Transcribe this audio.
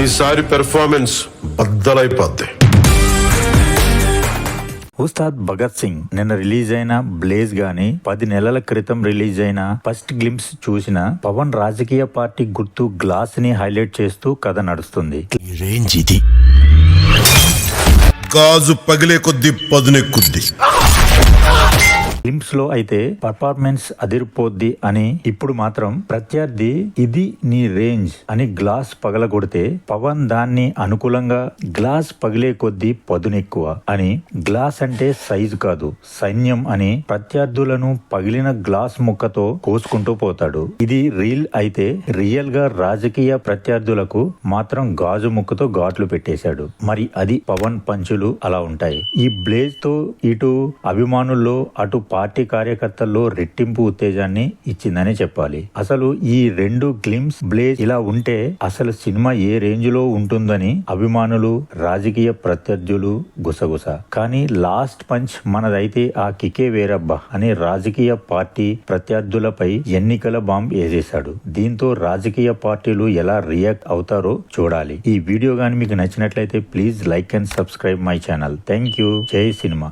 ఈసారి పెర్ఫార్మెన్స్ బద్దలైపోద్ది. ఉస్తాద్ భగత్ సింగ్ నిన్న రిలీజ్ అయిన బ్లేజ్ గాని పది నెలల క్రితం రిలీజ్ అయిన ఫస్ట్ గ్లింప్స్ చూసిన పవన్ రాజకీయ పార్టీ గుర్తు గ్లాస్ని హైలైట్ చేస్తూ కథ నడుస్తుంది. ఈ రేంజ్ ఇది. గాజు పగిలే కొద్ది పదునెక్కుద్ది. గ్లింప్స్లో అయితే పర్ఫార్మెన్స్ అదిరిపోద్ది అని ఇప్పుడు మాత్రం ప్రత్యర్థి ఇది నీ రేంజ్ అని గ్లాస్ పగలగొడితే పవన్ దాన్ని అనుకూలంగా గ్లాస్ పగిలే కొద్దీ పదునెక్కువ అని గ్లాస్ అంటే సైజు కాదు సైన్యం అని ప్రత్యర్థులను పగిలిన గ్లాస్ ముక్కతో కోసుకుంటూ పోతాడు. ఇది రీల్ అయితే రియల్గా రాజకీయ ప్రత్యర్థులకు మాత్రం గాజు ముక్కతో ఘాట్లు పెట్టేశాడు. మరి అది పవన్ పంచులు అలా ఉంటాయి. ఈ బ్లేజ్తో ఇటు అభిమానుల్లో అటు పార్టీ కార్యకర్తల్లో రెట్టింపు ఉత్తేజాన్ని ఇచ్చిందని చెప్పాలి. అసలు ఈ రెండు గ్లిమ్స్ బ్లేజ్ ఇలా ఉంటే అసలు సినిమా ఏ రేంజ్లో ఉంటుందని అభిమానులు రాజకీయ ప్రత్యర్థులు గుసగుస. కానీ లాస్ట్ పంచ్ మనదైతే ఆ కికే వేరబ్బా అని రాజకీయ పార్టీ ప్రత్యర్థులపై ఎన్నికల బాంబ్ వేసేశాడు. దీంతో రాజకీయ పార్టీలు ఎలా రియాక్ట్ అవుతారో చూడాలి. ఈ వీడియో గాని మీకు నచ్చినట్లయితే please like and subscribe my channel. Thank you Jai cinema.